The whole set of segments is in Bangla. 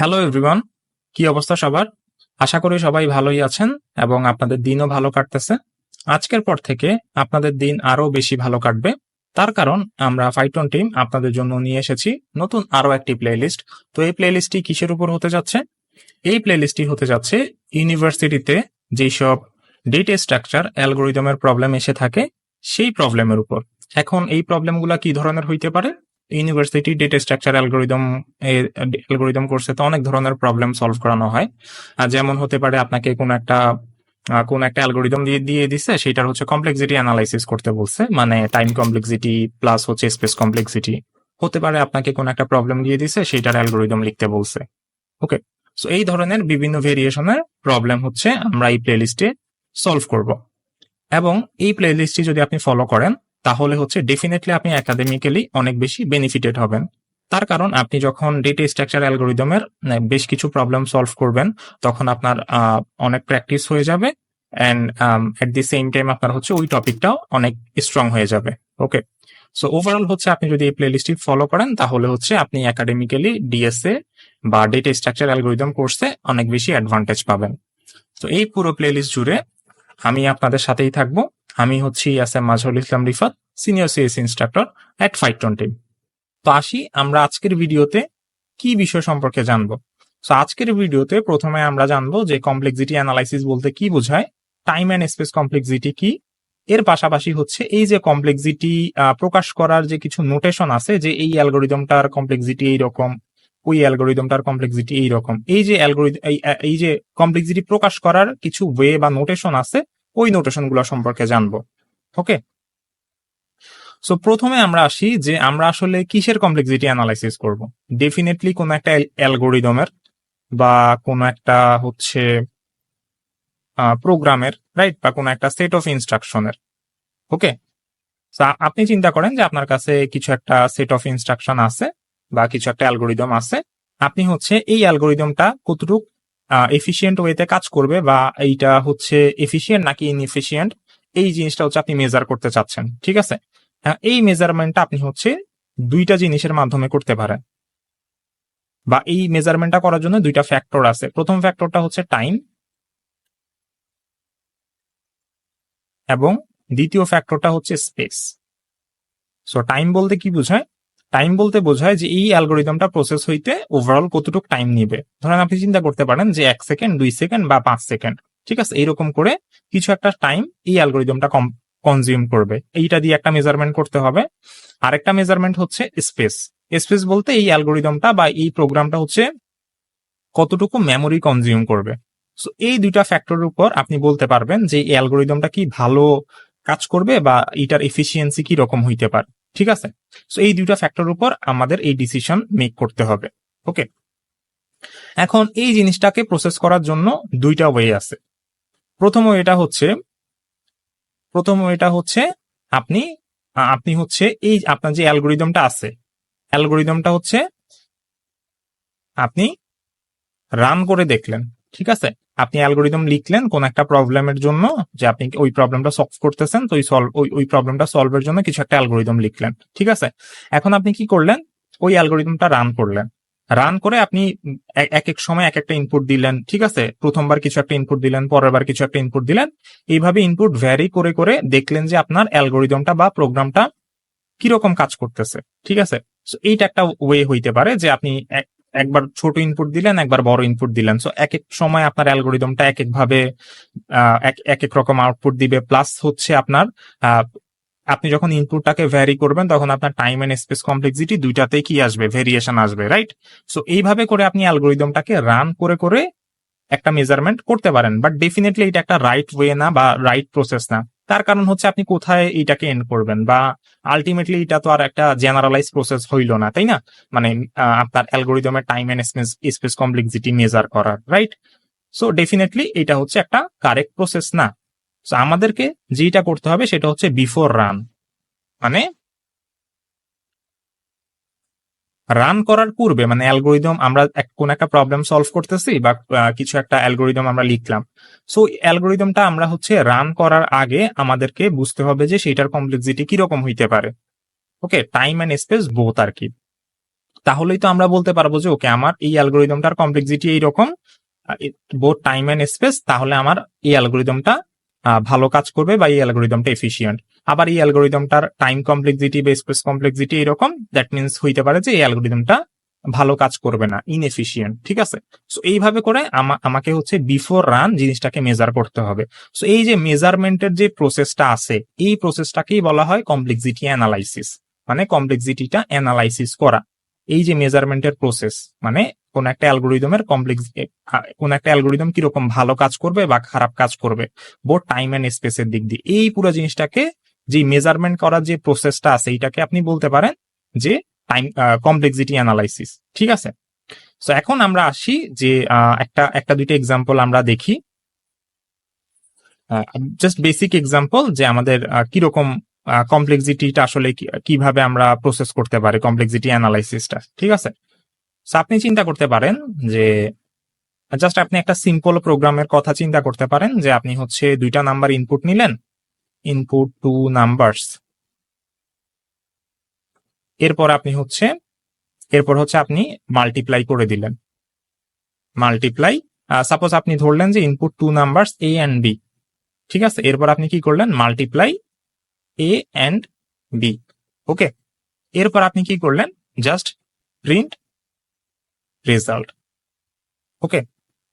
হ্যালো এভরিওয়ান কি অবস্থা সবার? আশা করি সবাই ভালোই আছেন এবং আপনাদের দিনও ভালো কাটতেছে। আজকের পর থেকে আপনাদের দিন আরও বেশি ভালো কাটবে। তার কারণ আমরা ফাইটন টিম আপনাদের জন্য নিয়ে এসেছি নতুন আরও একটি প্লেলিস্ট তো এই প্লেলিস্টটি কিসের উপর হতে যাচ্ছে? এই প্লেলিস্টটি হতে যাচ্ছে ইউনিভার্সিটিতে যেসব ডেটা স্ট্রাকচার অ্যালগোরিদমের প্রবলেম এসে থাকে, সেই প্রবলেমের উপর। এখন এই প্রবলেমগুলো কি ধরনের হইতে পারে? University data structure algorithm algorithm কোর্সে তো অনেক ধরনের প্রবলেম সলভ করানো হয়। যেমন হতে পারে আপনাকে কোনো একটা কোন একটা অ্যালগোরিদম দিয়ে দিয়ে দিছে, সেটার হচ্ছে কমপ্লেক্সিটি অ্যানালাইসিস করতে বলছে মানে টাইম কমপ্লেক্সিটি প্লাস হচ্ছে স্পেস কমপ্লেক্সিটি হতে পারে আপনাকে কোন একটা প্রবলেম দিয়ে দিছে, সেটার অ্যালগোরিদম লিখতে বলছে। ওকে সো এই ধরনের বিভিন্ন ভেরিয়েশনের প্রবলেম হচ্ছে আমরা এই প্লেলিস্টে সলভ করব। এবং এই প্লেলিস্টটি যদি আপনি ফলো করেন তাহলে হচ্ছে ডেফিনেটলি আপনি একাডেমিক্যালি অনেক বেশি বেনিফিটেড হবেন। তার কারণ আপনি যখন ডেটা স্ট্রাকচার অ্যালগোরিদমের বেশ কিছু প্রবলেম সলভ করবেন, তখন আপনার অনেক প্র্যাকটিস হয়ে যাবে and at the same time আপনার হচ্ছে ওই টপিকটাও অনেক স্ট্রং হয়ে যাবে। ওকে সো ওভারঅল হচ্ছে আপনি যদি এই প্লেলিস্টটি ফলো করেন, তাহলে হচ্ছে আপনি একাডেমিক্যালি ডিএসএ বা ডেটা স্ট্রাকচার অ্যালগোরিদম কোর্সে অনেক বেশি অ্যাডভান্টেজ পাবেন। তো এই পুরো প্লেলিস্ট জুড়ে আমি আপনাদের সাথেই থাকব। আমি হচ্ছি S M Islam Rifat, senior CS instructor at five twenty তো আসি আমরা আজকের ভিডিওতে কি বিষয় সম্পর্কে জানব। তো আজকের ভিডিওতে প্রথমে আমরা জানব যে কমপ্লেক্সিটি অ্যানালাইসিস বলতে কি বোঝায় টাইম অ্যান্ড স্পেস কমপ্লেক্সিটি কি, এর পাশাপাশি হচ্ছে এই যে কমপ্লেক্সিটি প্রকাশ করার যে কিছু নোটেশন আছে যে এই অ্যালগোরিদমটার কমপ্লেক্সিটি এইরকম, ওই অ্যালগোরিদমটার কমপ্লেক্সিটি এইরকম, এই যে অ্যালগোরিদম এই যে কমপ্লেক্সিটি প্রকাশ করার কিছু ওয়ে বা নোটেশন আছে ওই নোটেশনগুলো সম্পর্কে জানব। ওকে সো প্রথমে আমরা আসি যে আমরা আসলে কিসের কমপ্লেক্সিটি অ্যানালাইসিস করব? ডেফিনেটলি কোনো একটা অ্যালগোরিদমের বা কোন একটা হচ্ছে প্রোগ্রামের রাইট বা কোনো একটা সেট অফ ইনস্ট্রাকশনের ওকে আপনি চিন্তা করেন যে আপনার কাছে কিছু একটা সেট অফ ইনস্ট্রাকশন আছে বা কিছু একটা অ্যালগোরিদম আছে। আপনি হচ্ছে এই অ্যালগোরিদমটা কতটুকু এফিসিয়েন্ট ওয়েতে কাজ করবে বা এইটা হচ্ছে এফিসিয়েন্ট নাকি ইনএফিসিয়েন্ট এই জিনিসটা হচ্ছে আপনি মেজার করতে চাচ্ছেন ঠিক আছে? হ্যাঁ, এই মেজারমেন্টটা আপনি হচ্ছে দুইটা জিনিসের মাধ্যমে করতে পারেন। বা এই মেজারমেন্টটা করার জন্য দুইটা ফ্যাক্টর আছে। প্রথম ফ্যাক্টরটা হচ্ছে টাইম এবং দ্বিতীয় ফ্যাক্টরটা হচ্ছে স্পেস সো টাইম বলতে কি বোঝায়? টাইম বলতে বোঝায় যে এই অ্যালগোরিদমটা প্রসেস হইতে ওভারঅল কতটুকু টাইম নিবে। ধরেন আপনি চিন্তা করতে পারেন যে এক সেকেন্ড দুই সেকেন্ড বা পাঁচ সেকেন্ড ঠিক আছে? এইরকম করে কিছু একটা টাইম এই অ্যালগোরিদমটা কম কনজিউম করবে। এইটা দিয়ে একটা মেজারমেন্ট করতে হবে। আরেকটা মেজারমেন্ট হচ্ছে স্পেস স্পেস বলতে এই অ্যালগোরিদমটা বা এই প্রোগ্রামটা হচ্ছে কতটুকু মেমোরি কনজিউম করবে। সো এই দুইটা ফ্যাক্টরের উপর আপনি বলতে পারবেন যে এই অ্যালগোরিদমটা কি ভালো কাজ করবে বা এটার এফিসিয়েন্সি কি রকম হইতে পারে। ঠিক আছে? সো এই দুইটা ফ্যাক্টর উপর আমাদের এই ডিসিশন মেক করতে হবে ওকে এখন এই জিনিসটাকে প্রসেস করার জন্য দুইটা ওয়ে আছে। প্রথম ওয়েটা হচ্ছে, প্রথম ওয়েটা হচ্ছে আপনি আপনি হচ্ছে এই আপনার যে অ্যালগোরিদমটা আছে অ্যালগোরিদমটা হচ্ছে আপনি রান করে দেখলেন। ঠিক আছে? আপনি অ্যালগোরিদম লিখলেন কোন একটা প্রবলেমের জন্য যে আপনি ওই প্রবলেমটা সলভ করতেছেন, তো ওই সলভ ওই প্রবলেমটা সলভের জন্য কিছু একটা অ্যালগোরিদম লিখলেন, ঠিক আছে? এখন আপনি কি করলেন? ওই অ্যালগোরিদমটা রান করলেন। রান করে আপনি এক এক সময় এক একটা ইনপুট দিলেন, ঠিক আছে? প্রথমবার কিছু একটা ইনপুট দিলেন পরের বার কিছু একটা ইনপুট দিলেন। এইভাবে ইনপুট ভ্যারি করে করে দেখলেন যে আপনার অ্যালগোরিদমটা বা প্রোগ্রামটা কীরকম কাজ করতেছে, ঠিক আছে? এইটা একটা ওয়ে হইতে পারে যে আপনি একবার ছোট ইনপুট দিলেন, একবার বড় ইনপুট দিলেন। সো এক এক সময় আপনার অ্যালগোরিদমটা এক এক ভাবে এক এক রকম আউটপুট দিবে। প্লাস হচ্ছে আপনার আপনি যখন ইনপুটটাকে ভ্যারি করবেন, তখন আপনার টাইম এন্ড স্পেস কমপ্লেক্সিটি দুইটাতেই কি আসবে? ভেরিয়েশন আসবে রাইট সো এইভাবে করে আপনি অ্যালগোরিদমটাকে রান করে করে একটা মেজারমেন্ট করতে পারেন। বাট ডেফিনেটলি এটা একটা রাইট ওয়ে না বা রাইট প্রসেস না। তার কারণ হচ্ছে আপনি কোথায় এটাকে এন্ড করবেন বা আলটিমেটলি এটা তো আর একটা জেনারেলাইজ প্রসেস হইল না, তাই না? মানে আপনার অ্যালগোরিদমের time and space complexity measure করার রাইট সো ডেফিনেটলি এটা হচ্ছে একটা কারেক্ট প্রসেস না। আমাদেরকে যেটা করতে হবে সেটা হচ্ছে বিফোর রান মানে রান করার পূর্বে মানে অ্যালগোরিদম আমরা কোন একটা প্রবলেম সলভ করতেছি বা কিছু একটা অ্যালগোরিদম আমরা লিখলাম। সো অ্যালগোরিদমটা আমরা হচ্ছে রান করার আগে আমাদেরকে বুঝতে হবে যে সেটার কমপ্লেক্সিটি কীরকম হইতে পারে। Okay time and space both আর কি। তাহলেই তো আমরা বলতে পারব যে ওকে আমার এই অ্যালগোরিদমটার কমপ্লেক্সিটি এইরকম বোথ টাইম এন্ড স্পেস তাহলে আমার এই অ্যালগোরিদমটা ভালো কাজ করবে বা এই অ্যালগোরিদমটা এফিসিয়েন্ট আবার এই অ্যালগোরিদমটার টাইম কমপ্লেক্সিটি বা স্পেস কমপ্লেক্সিটি এরকম দ্যাট মিনস হইতে পারে যে এই অ্যালগোরিদমটা ভালো কাজ করবে না ইনএফিসিয়েন্ট ঠিক আছে? সো এইভাবে করে আমা- আমাকে হচ্ছে বিফোর রান জিনিসটাকে মেজার করতে হবে। সো এই যে মেজারমেন্টের যে প্রসেসটা আছে, এই প্রসেসটাকেই বলা হয় কমপ্লেক্সিটি অ্যানালাইসিস মানে কমপ্লেক্সিটিটা অ্যানালাইসিস করা। এই যে মেজারমেন্টের প্রসেস মানে কোন একটা অ্যালগোরিদমের কমপ্লেক্স কোন একটা অ্যালগোরিদম কীরকম ভালো কাজ করবে বা খারাপ কাজ করবে বোথ টাইম এন্ড স্পেসের দিক দিয়ে। এই পুরো জিনিসটাকে যে মেজারমেন্ট করার যে প্রসেসটা আছে, এইটাকে আপনি বলতে পারেন যে টাইম কমপ্লেক্সিটি অ্যানালাইসিস ঠিক আছে? সো এখন আমরা আসি যে একটা একটা দুইটা এক্সাম্পল আমরা দেখি। জাস্ট বেসিক এক্সাম্পল যে আমাদের কীরকম কমপ্লেক্সিটিটা আসলে কীভাবে আমরা প্রসেস করতে পারি কমপ্লেক্সিটি অ্যানালাইসিসটা ঠিক আছে? আপনি চিন্তা করতে পারেন যে জাস্ট আপনি একটা সিম্পল প্রোগ্রামের কথা চিন্তা করতে পারেন যে, আপনি হচ্ছে দুইটা নাম্বার ইনপুট নিলেন ইনপুট টু নাম্বারস এরপর আপনি হচ্ছে, এরপর হচ্ছে আপনি মাল্টিপ্লাই করে দিলেন। মাল্টিপ্লাই সাপোজ আপনি ধরলেন যে input two numbers A and B ঠিক আছে? এরপর আপনি কি করলেন? Multiply A and B okay এরপর আপনি কি করলেন? জাস্ট প্রিন্ট রেজাল্ট ওকে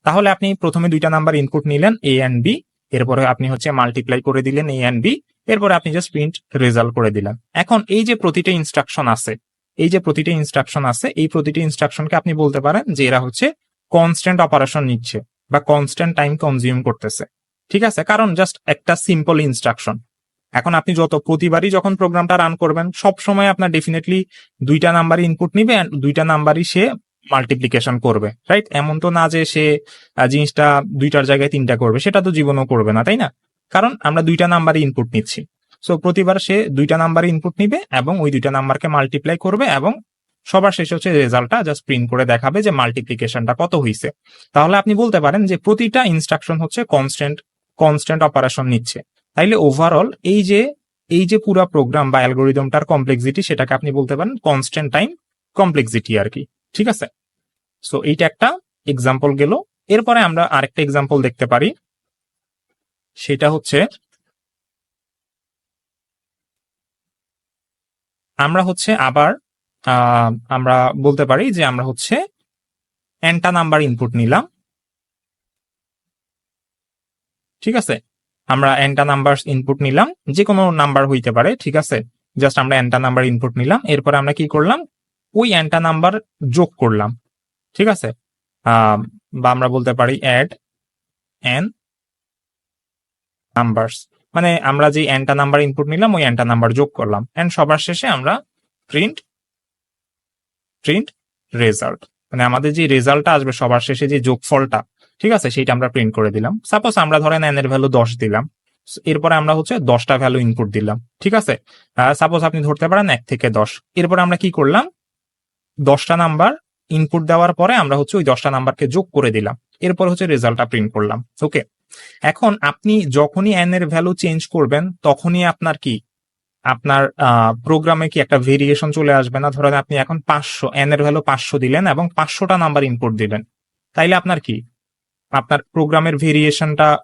তাহলে আপনি প্রথমে দুইটা নাম্বার ইনপুট নিলেন এ অ্যান্ড বি এরপরে আপনি হচ্ছে মাল্টিপ্লাই করে দিলেন এ অ্যান্ড বি এরপরে আপনি জাস্ট প্রিন্ট রেজাল্ট করে দিলেন। এখন এই যে প্রতিটা ইনস্ট্রাকশন আছে, এই যে প্রতিটা ইনস্ট্রাকশন আছে, এই প্রতিটা ইনস্ট্রাকশনকে আপনি বলতে পারেন যে এরা হচ্ছে কনস্ট্যান্ট অপারেশন নিচ্ছে বা কনস্ট্যান্ট টাইম কনজিউম করতেছে। ঠিক আছে? কারণ জাস্ট একটা সিম্পল ইনস্ট্রাকশন এখন আপনি যত, প্রতিবারই যখন প্রোগ্রামটা রান করবেন, সব সময় আপনার ডেফিনেটলি দুইটা নাম্বারই ইনপুট নিবে দুইটা নাম্বারই সে মাল্টিপ্লিকেশন করবে রাইট এমন তো না যে সে জিনিসটা দুইটার জায়গায় তিনটা করবে, সেটা তো জীবনও করবে না, তাই না? কারণ আমরা দুইটা নাম্বারই ইনপুট নিচ্ছি। সো প্রতিবার সে দুইটা নাম্বারই ইনপুট নিবে এবং ওই দুইটা নাম্বারকে মাল্টিপ্লাই করবে এবং সবার শেষে হচ্ছে রেজাল্টটা জাস্ট প্রিন্ট করে দেখাবে যে মাল্টিপ্লিকেশনটা কত হয়েছে তাহলে আপনি বলতে পারেন যে প্রতিটা ইনস্ট্রাকশন হচ্ছে কনস্ট্যান্ট কনস্ট্যান্ট অপারেশন নিচ্ছে। তাইলে ওভারঅল এই যে এই যে পুরো প্রোগ্রাম বা অ্যালগোরিদমটার কমপ্লেক্সিটি সেটাকে আপনি বলতে পারেন কনস্ট্যান্ট টাইম কমপ্লেক্সিটি আর কি, ঠিক আছে? সো এইটা একটা এক্সাম্পল গেল। এরপরে আমরা আরেকটা এক্সাম্পল দেখতে পারি। সেটা হচ্ছে, আমরা হচ্ছে আবার আমরা বলতে পারি যে আমরা হচ্ছে এনটা নাম্বার ইনপুট নিলাম। ঠিক আছে? আমরা এনটা নাম্বার ইনপুট নিলাম যে কোনো নাম্বার হইতে পারে, ঠিক আছে? জাস্ট আমরা এনটা নাম্বার ইনপুট নিলাম, এরপর আমরা কি করলাম? ওই এনটা নাম্বার যোগ করলাম, ঠিক আছে? বা আমরা বলতে পারি অ্যাড এন নাম্বারস মানে আমরা যে এনটা নাম্বার ইনপুট নিলাম, ওই এনটা নাম্বার যোগ করলাম। এন্ড সবার শেষে আমরা প্রিন্ট প্রিন্ট রেজাল্ট মানে আমাদের যে রেজাল্টটা আসবে, সবার শেষে যে যোগফলটা ঠিক আছে? সেটা আমরা প্রিন্ট করে দিলাম। সাপোজ আমরা ধরেন এন এর ভ্যালু দশ দিলাম। এরপরে আমরা হচ্ছে দশটা ভ্যালু ইনপুট দিলাম। ঠিক আছে? সাপোজ আপনি ধরতে পারেন এক থেকে দশ। এরপরে আমরা কি করলাম? দশটা নাম্বার ইনপুট দেওয়ার পরে আমরা হচ্ছে ওই দশটা নাম্বারকে যোগ করে দিলাম। এরপর হচ্ছে রেজাল্টটা প্রিন্ট করলাম। ওকে এখন আপনি যখনই এন এর ভ্যালু চেঞ্জ করবেন, তখনই আপনার কি? আপনার প্রোগ্রামে কি একটা ভেরিয়েশন চলে আসবে না? ধরেন আপনি এখন পাঁচশো এন এর ভ্যালু পাঁচশো দিলেন এবং পাঁচশোটা নাম্বার ইনপুট দিলেন। তাইলে আপনার কি? আপনার প্রোগ্রামের ভেরিয়েশনটা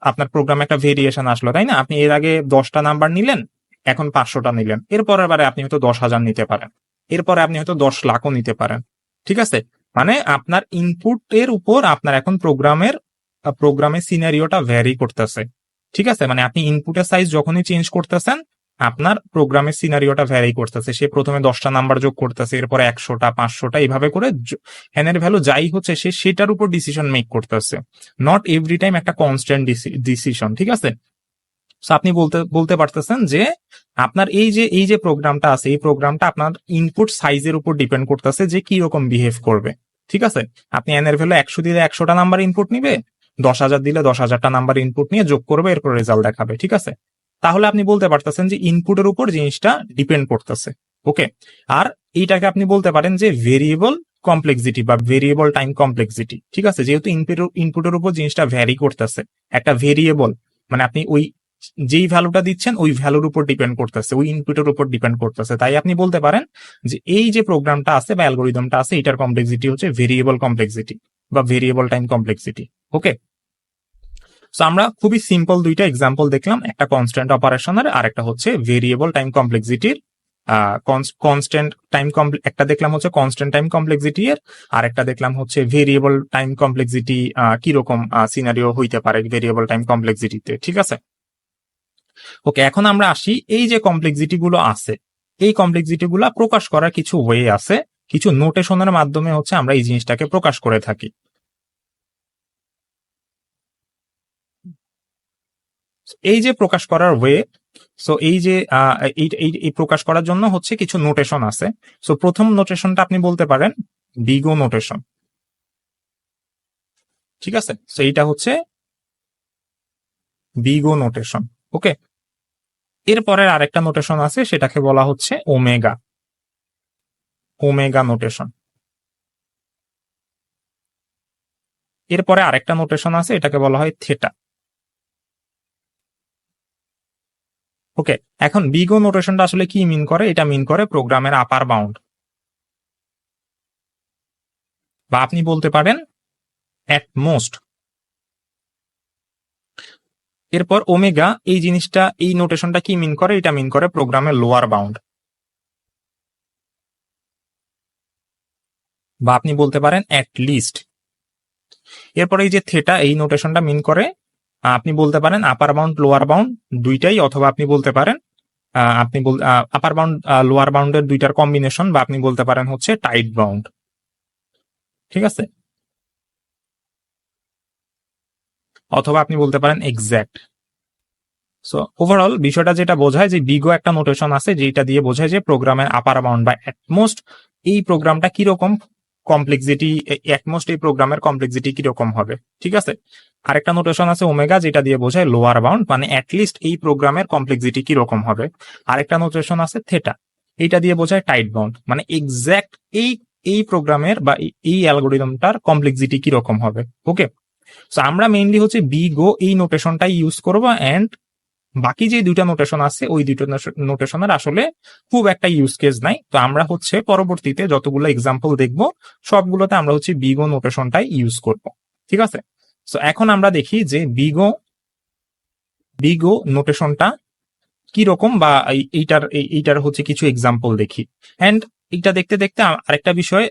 আপনার প্রোগ্রামে একটা ভেরিয়েশন আসলো, তাই না? আপনি এর আগে দশটা নাম্বার নিলেন, এখন পাঁচশোটা নিলেন। এরপরের বারে আপনি হয়তো দশ হাজার নিতে পারেন। এরপরে আপনি হয়তো দশ লাখও নিতে পারেন। ঠিক আছে? মানে আপনার ইনপুটের উপর আপনার এখন প্রোগ্রামের প্রোগ্রামের সিনারিওটা ভ্যারি করতেছে। ঠিক আছে? মানে আপনি ইনপুটের সাইজ যখনই চেঞ্জ করতেছেন আপনার প্রোগ্রামের সিনারিওটা ভ্যারি করতেছে, সে প্রথমে দশটা নাম্বার যোগ করতেছে, এরপরে একশোটা, পাঁচশোটা, এইভাবে করে এনের ভ্যালু যাই হচ্ছে, সে সেটার উপর ডিসিশন মেক করতেছে। নট এভরি টাইম একটা কনস্ট্যান্ট ডিসিশন ঠিক আছে? আপনি বলতে বলতে পারতেছেন যে আপনার এই যে এই যে প্রোগ্রামটা আছে, এই প্রোগ্রামটা আপনার ইনপুট সাইজের উপর ডিপেন্ড করতেছে যে কি রকম বিহেভ করবে, ঠিক আছে? আপনি এর ভ্যালু একশো দিলে একশোটা নাম্বার ইনপুট নিবে, দশ হাজার দিলে দশ হাজারটা নাম্বার ইনপুট নিয়ে যোগ করবে, এরপর রেজাল্ট দেখাবে, ঠিক আছে? তাহলে আপনি বলতে পারতেছেন যে ইনপুটের উপর জিনিসটা ডিপেন্ড করতেছে। ওকে আর এইটাকে আপনি বলতে পারেন যে ভেরিয়েবল কমপ্লেক্সিটি বা ভেরিয়েবল টাইম কমপ্লেক্সিটি ঠিক আছে? যেহেতু ইনপুটের উপর জিনিসটা ভ্যারি করতেছে। একটা ভেরিয়েবল মানে আপনি ওই যেই ভ্যালুটা দিচ্ছেন, ওই ভ্যালুর উপর ডিপেন্ড করতেছে। ওই ইনপুটের উপর ডিপেন্ড করতেছে। তাই আপনি বলতে পারেন যে এই যে প্রোগ্রামটা আছে বা অ্যালগোরিদমটা আছে, এটার কমপ্লেক্সিটি হচ্ছে ভেরিয়েবল কমপ্লেক্সিটি বা variable time complexity okay so আমরা খুবই সিম্পল দুইটা এক্সাম্পল দেখলাম। একটা কনস্ট্যান্ট অপারেশনের আর একটা হচ্ছে ভেরিয়েবল টাইম কমপ্লেক্সিটির কনস্ট্যান্ট টাইম একটা দেখলাম হচ্ছে কনস্ট্যান্ট টাইম কমপ্লেক্সিটি এর আর একটা দেখলাম হচ্ছে ভেরিয়েবল টাইম কমপ্লেক্সিটি কীরকম সিনারিও হইতে পারে ভেরিয়েবল টাইম কমপ্লেক্সিটিতে ঠিক আছে? ওকে এখন আমরা আসি, এই যে কমপ্লেক্সিটি গুলো আছে, এই কমপ্লেক্সিটি গুলো প্রকাশ করার কিছু ওয়ে আছে, কিছু নোটেশনের মাধ্যমে হচ্ছে আমরা এই জিনিসটাকে প্রকাশ করে থাকি। এই যে প্রকাশ করার ওয়ে সো এই যে এই প্রকাশ করার জন্য হচ্ছে কিছু নোটেশন আছে। সো প্রথম নোটেশনটা আপনি বলতে পারেন বিগো নোটেশন ঠিক আছে? সো এইটা হচ্ছে বিগো নোটেশন ওকে এরপরে আরেকটা নোটেশন আছে, সেটাকে বলা হচ্ছে ওমেগা ওমেগা নোটেশন এরপরে আরেকটা নোটেশন আছে, এটাকে বলা হয় থেটা ওকে এখন বিগো নোটেশনটা আসলে কি মিন করে? এটা মিন করে প্রোগ্রামের আপার বাউন্ড বা আপনি বলতে পারেন অ্যাট মোস্ট এরপর ওমেগা এই জিনিসটা, এই নোটেশনটা কি মিন করে? এটা মিন করে প্রোগ্রামের লোয়ার বাউন্ড বা আপনি বলতে পারেন অ্যাট লিস্ট এরপর এই যে থেটা এই নোটেশনটা মিন করে আপনি বলতে পারেন আপার বাউন্ড লোয়ার বাউন্ড দুইটাই, অথবা আপনি বলতে পারেন আপনি আপার বাউন্ড লোয়ার বাউন্ডের দুইটার কম্বিনেশন বা আপনি বলতে পারেন হচ্ছে টাইট বাউন্ড ঠিক আছে? অথবা আপনি বলতে পারেন এক্স্যাক্ট সো ওভারঅল বিষয়টা যেটা বোঝায় যে বিগো একটা নোটেশন আছে যেটা দিয়ে বোঝায় যে প্রোগ্রামের আপার বাউন্ড বা অ্যাটমোস্ট এই প্রোগ্রামটা কীরকম কমপ্লেক্সিটি অ্যাটমোস্ট এই প্রোগ্রামের কমপ্লেক্সিটি কীরকম হবে? ঠিক আছে? আরেকটা নোটেশন আছে ওমেগা যেটা দিয়ে বোঝায় লোয়ার বাউন্ড মানে অ্যাটলিস্ট এই প্রোগ্রামের কমপ্লেক্সিটি কীরকম হবে? আরেকটা নোটেশন আছে থেটা এইটা দিয়ে বোঝায় টাইট বাউন্ড মানে এক্স্যাক্ট এই এই প্রোগ্রামের বা এই- এই অ্যালগোরিদমটার কমপ্লেক্সিটি কীরকম হবে? ওকে সো আমরা মেইনলি হচ্ছে বি গো এই নোটেশনটাই ইউজ করব অ্যান্ড বাকি যে দুইটা নোটেশন আছে, ওই দুইটা নোটেশনের আসলে খুব একটা ইউজ কেস নাই। তো আমরা হচ্ছে পরবর্তীতে যতগুলো এক্সাম্পল দেখব, সবগুলোতে আমরা হচ্ছে বিগো নোটেশনটাই ইউজ করব। ঠিক আছে? সো এখন আমরা দেখি যে বিগো বিগো নোটেশনটা কি রকম বা এইটার, এই- এইটার হচ্ছে কিছু এক্সাম্পল দেখি। এন্ড এটা দেখতে দেখতে আরেকটা বিষয়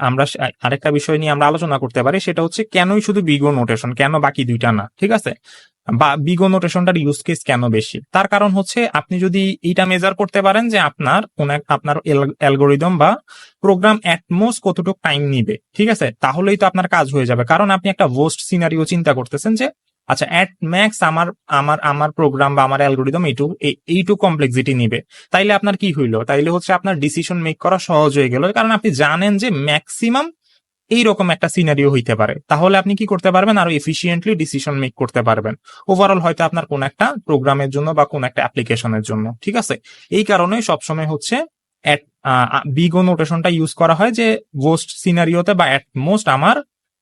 আমরা আরেকটা বিষয় নিয়ে আমরা আলোচনা করতে পারি, সেটা হচ্ছে কেনই শুধু বিগো নোটেশন কেন বাকি দুইটা না? ঠিক আছে? বা বিগো নোটেশনটার ইউজ কেস কেন বেশি? তার কারণ হচ্ছে আপনি যদি এইটা মেজার করতে পারেন যে আপনার আপনার অ্যালগোরিদম বা প্রোগ্রাম অ্যাটমোস্ট কতটুকু টাইম নিবে, ঠিক আছে? তাহলেই তো আপনার কাজ হয়ে যাবে। কারণ আপনি একটা ওয়েস্ট সিনারিও চিন্তা করতেছেন যে আচ্ছা অ্যাট ম্যাক্স আমার আমার আমার প্রোগ্রাম বা আমার অ্যালগোরিদম এইটু, এই- এইটু কমপ্লেক্সিটি নিবে। তাইলে আপনার কি হইল? তাইলে হচ্ছে আপনার ডিসিশন মেক করা সহজ হয়ে গেল। কারণ আপনি জানেন যে ম্যাক্সিমাম এইরকম একটা সিনারিও হইতে পারে। তাহলে আপনি কি করতে পারবেন? আরও এফিসিয়েন্টলি ডিসিশন মেক করতে পারবেন। ওভারঅল হয়তো আপনার কোন একটা প্রোগ্রামের জন্য বা কোন একটা অ্যাপ্লিকেশনের জন্য, ঠিক আছে? এই কারণে সবসময় হচ্ছে বিগো নোটেশনটা ইউজ করা হয় যে গোস্ট সিনারিওতে বা অ্যাট মোস্ট আমার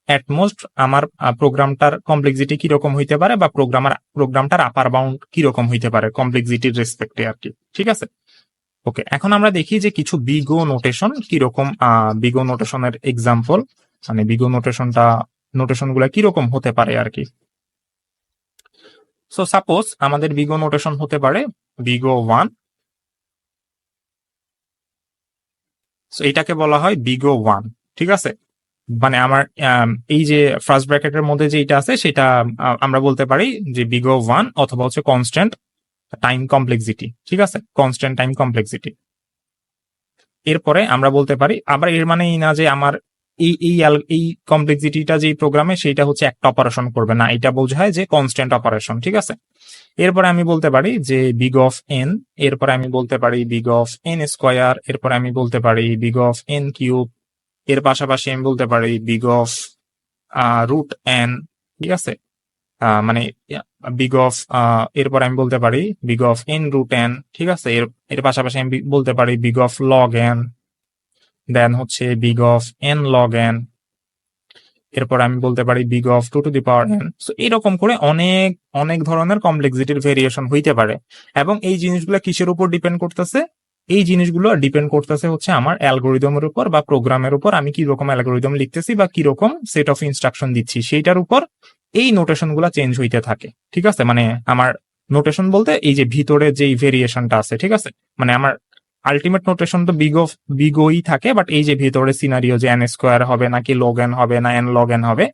অ্যাট মোস্ট আমার প্রোগ্রামটার কমপ্লেক্সিটি কীরকম হইতে পারে বা প্রোগ্রামার প্রোগ্রামটার আপার বাউন্ড কীরকম হইতে পারে কমপ্লেক্সিটির রেসপেক্টে আর কি, ঠিক আছে? ওকে এখন আমরা দেখি যে কিছু বিগো নোটেশন কীরকম বিগো নোটেশনের এক্সাম্পল মানে বিগো নোটেশনটা নোটেশনগুলা কীরকম হতে পারে আর কি? সো সাপোজ আমাদের বিগো নোটেশন হতে পারে বিগো ওয়ান এটাকে বলা হয় বিগো ওয়ান ঠিক আছে? মানে আমার আম, এই যে ফার্স্ট ব্র্যাকেটের মধ্যে যে এটা আছে সেটা আমরা বলতে পারি যে বিগো ওয়ান অথবা হচ্ছে কনস্ট্যান্ট টাইম কমপ্লেক্সিটি ঠিক আছে? কনস্ট্যান্ট টাইম কমপ্লেক্সিটি এরপরে আমরা বলতে পারি, আবার এর মানে এই না যে আমার এই এই এই কমপ্লেক্সিটিটা যে প্রোগ্রামে সেটা হচ্ছে একটা অপারেশন করবে না। এটা বোঝায় যে কনস্ট্যান্ট অপারেশন ঠিক আছে? এরপরে আমি বলতে পারি যে বিগ অফ এন এরপরে আমি বলতে পারি বিগ অফ এন স্কোয়ার এরপরে আমি বলতে পারি বিগ অফ এন কিউব এর পাশাপাশি আমি বলতে পারি বিগ অফ রুট এন ঠিক আছে? মানে বিগ অফ এরপর আমি বলতে পারি big of n root n ঠিক আছে? এর এর পাশাপাশি আমি বলতে পারি big of log n then হচ্ছে big of n log n এরপর আমি বলতে পারি big of two to the power n so এরকম করে অনেক অনেক ধরনের কমপ্লেক্সিটির ভেরিয়েশন হইতে পারে। এবং এই জিনিসগুলো কিসের উপর ডিপেন্ড করতেছে? এই জিনিসগুলো ডিপেন্ড করতেছে হচ্ছে আমার অ্যালগোরিদমের উপর বা প্রোগ্রামের উপর আমি কি রকম অ্যালগোরিদম লিখতেছি বা কি রকম সেট অফ ইনস্ট্রাকশন দিচ্ছি, সেইটার উপর এই নোটেশনগুলা চেঞ্জ হইতে থাকে, ঠিক আছে? মানে আমার নোটেশন বলতে এই যে ভিতরে যেই ভেরিয়েশনটা আছে, ঠিক আছে? মানে আমার আলটিমেট নোটেশন তো বিগ অফ বিগই থাকে বাট এই যে ভিতরে সিনারিও যে এন স্কোয়ার হবে নাকি লগ এন হবে না এন লগ এন হবে,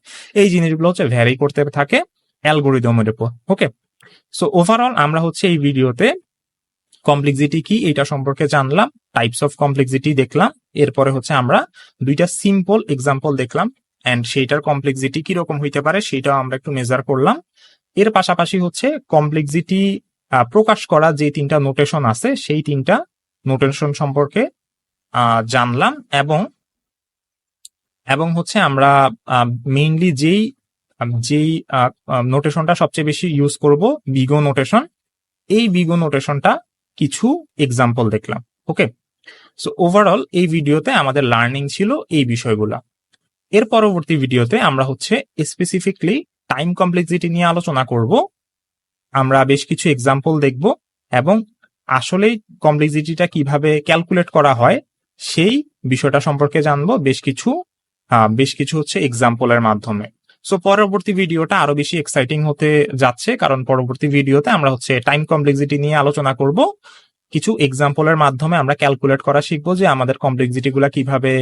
এই জিনিসগুলো হচ্ছে ভ্যারি করতে থাকে অ্যালগোরিদমের উপর ওকে সো ওভারঅল আমরা হচ্ছে এই ভিডিওতে কমপ্লেক্সিটি কি, এটা সম্পর্কে জানলাম টাইপস অফ কমপ্লেক্সিটি দেখলাম, এরপরে হচ্ছে আমরা দুইটা সিম্পল এক্সাম্পল দেখলাম এন্ড সেইটার কমপ্লেক্সিটি কীরকম হইতে পারে সেটাও আমরা একটু মেজার করলাম। এর পাশাপাশি হচ্ছে কমপ্লেক্সিটি প্রকাশ করা যে তিনটা নোটেশন আছে, সেই তিনটা নোটেশন সম্পর্কে জানলাম এবং এবং হচ্ছে আমরা মেইনলি যেই যেই নোটেশনটা সবচেয়ে বেশি ইউজ করব, বিগো নোটেশন এই বিগো নোটেশনটা কিছু এক্সাম্পল দেখলাম ওকে সো ওভারঅল এই ভিডিওতে আমাদের লার্নিং ছিল এই বিষয়গুলা। এর পরবর্তী ভিডিওতে আমরা হচ্ছে স্পেসিফিকলি টাইম কমপ্লেক্সিটি নিয়ে আলোচনা করব। আমরা বেশ কিছু এক্সাম্পল দেখব এবং আসলেই কমপ্লেক্সিটিটা কীভাবে ক্যালকুলেট করা হয় সেই বিষয়টা সম্পর্কে জানব বেশ কিছু বেশ কিছু হচ্ছে এক্সাম্পলের মাধ্যমে। সো পরবর্তী ভিডিওটা আরও বেশি এক্সাইটিং হতে যাচ্ছে কারণ পরবর্তী ভিডিওতে আমরা হচ্ছে টাইম কমপ্লেক্সিটি নিয়ে আলোচনা করব। কিছু এক্সাম্পলের মাধ্যমে আমরা ক্যালকুলেট করা শিখব যে আমাদের কমপ্লেক্সিটি গুলা কীভাবে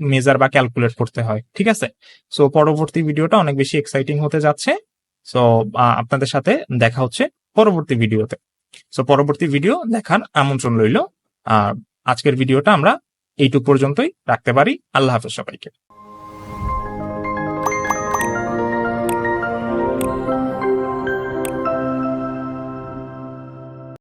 মেজার বা ক্যালকুলেট করতে হয়, ঠিক আছে? সো পরবর্তী ভিডিওটা অনেক বেশি এক্সাইটিং হতে যাচ্ছে। সো আপনাদের সাথে দেখা হচ্ছে পরবর্তী ভিডিওতে সো পরবর্তী ভিডিও দেখার আমন্ত্রণ রইল। আর আজকের ভিডিওটা আমরা এইটুক পর্যন্তই রাখতে পারি। আল্লাহ হাফেজ সবাইকে।